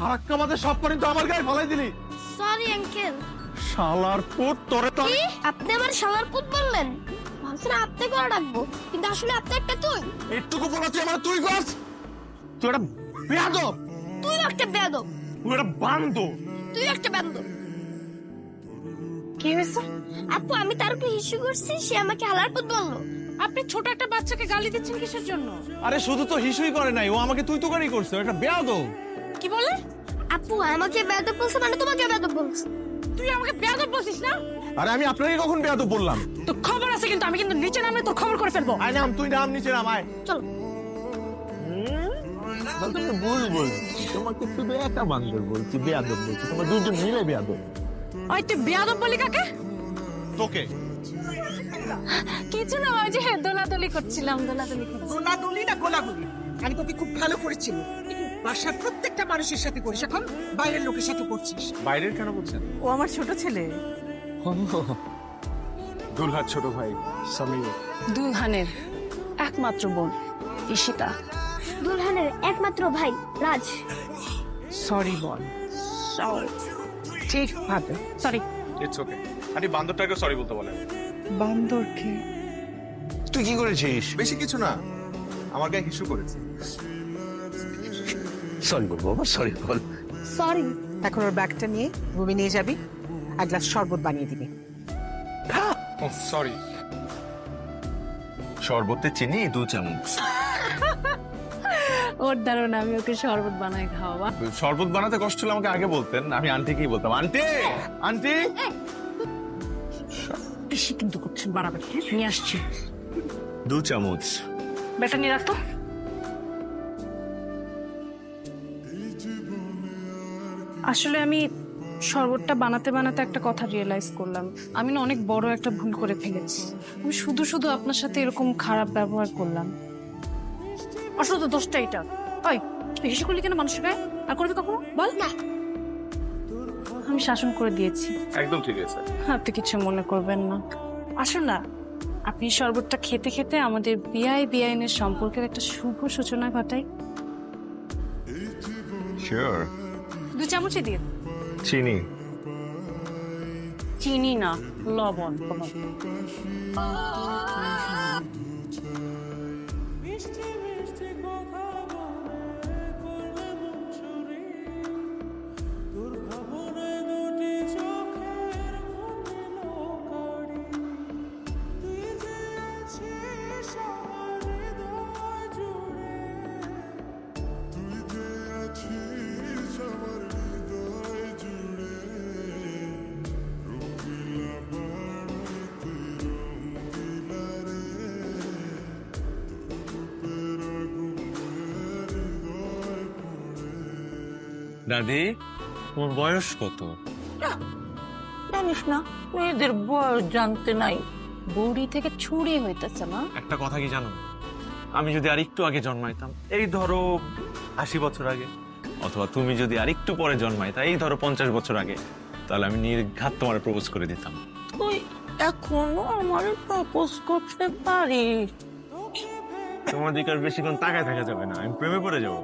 হারাক্কা মাঝে সব পানি তো আমার গায়ে ফালাই দিলি। সরি আঙ্কেল শালার পুত তোরে তো কি? আপনি আমার শালার পুত বললেন? আপনি করে ডাকবো কিন্তু আসলে আপনি একটা তুই। একটুকু বলা তুই আমার তুই করছ তুই একটা বেয়াদব। তুই একটা বেয়াদব। তুই একটা তুই একটা কি হয়েছে? আপু আমি তার উপরে ইস্যু করছি সে আমাকে হালার পুত বলল। আপনি ছোট একটা বাচ্চাকে গালি দিচ্ছেন কিসের জন্য? আরে শুধু তো হিসুই করে নাই ও আমাকে তুই তো করেই করছে ও একটা বেয়াদব। কি বলে? আপু আমাকে বেয়াদব বলছে মানে তোমাকে বেয়াদব বলছে। তুই আমাকে বেয়াদব বলছিস না? আরে আমি আপনাকে কখন বেয়াদব বললাম? তো খবর আছে কিন্তু আমি কিন্তু নিচে নামলে তোর খবর করে ফেলব। আয় নাম তুই নাম নিচে নাম আয়। চলো। তুমি ভুল বলছি। তোমাকে শুধু একা বান্দর বলছি বেয়াদব বলছি। তোমার দুজন মিলে বেয়াদব। ওই তুই বেয়াদব বলি কাকে? তোকে। কিছু না ওই যে দোলাদলি করছিলাম দোলাদলি করছিলাম। না গোলাগুলি আমি তোকে খুব ভালো করেছিল বাসার প্রত্যেকটা মানুষের সাথে করিস। এখন বাইরের লোকের সাথে করছিস। বাইরের কেন বলছেন ও আমার ছোট ছেলে। দুলহার ছোট ভাই সমীর। দুলহানের একমাত্র বোন ঈশিতা। দুলহানের একমাত্র ভাই রাজ। সরি বল সরি ঠিক ভাবে। সরি ইটস ওকে আরে বান্দরটাকে সরি বলতে বলেন। বান্দরকে? তুই কি করেছিস? বেশি কিছু না। আমার গায়ে হিসু করেছে। সরি বল বাবা সরি বল সরি এখন ওর ব্যাগটা নিয়ে রুমে নিয়ে যাবি এক গ্লাস শরবত বানিয়ে দিবি। ও সরি শরবতে চিনি দু চামচ। ওর দারুণ আমি ওকে শরবত বানাই খাওয়া শরবত বানাতে কষ্ট হলে আমাকে আগে বলতেন আমি আন্টিকেই বলতাম। আন্টি! আন্টি! বেশি কিন্তু করছেন বাড়াবে নিয়ে আসছি। দু চামচ। বেটা নিয়ে রাখতো আসলে আমি শরবতটা বানাতে বানাতে একটা কথা রিয়েলাইজ করলাম। আমি না অনেক বড় একটা ভুল করে ফেলেছি। আমি শুধু শুধু আপনার সাথে এরকম খারাপ ব্যবহার করলাম। আসলে তো দোষটা এটা। ওই তুই হিসেবে করলি কেন মানুষের গায়ে? আর করবি কখনো? বল। না। আমি শাসন করে দিয়েছি। একদম ঠিক আছে। আপনি কিছু মনে করবেন না। আসুন না আপনি শরবতটা খেতে খেতে আমাদের বিআই বিআইনের সম্পর্কের একটা শুভ সূচনা ঘটাই। শিওর দু চামচে দিয়ে চিনি চিনি না লবণ লবণ। দাদি তোমার বয়স কত? জানিস না মেয়েদের বয়স জানতে নাই। বৌড়ি থেকে ছুরি হইতেছে না। একটা কথা কি জানো? আমি যদি আর একটু আগে জন্মাইতাম এই ধরো আশি বছর আগে অথবা তুমি যদি আর একটু পরে জন্মাইতা এই ধরো পঞ্চাশ বছর আগে তাহলে আমি নির্ঘাত তোমার প্রপোজ করে দিতাম। তুই এখনও আমার প্রপোজ করতে পারিস। তোমার দিকে আর বেশিক্ষণ তাকায় থাকা যাবে না আমি প্রেমে পড়ে যাব।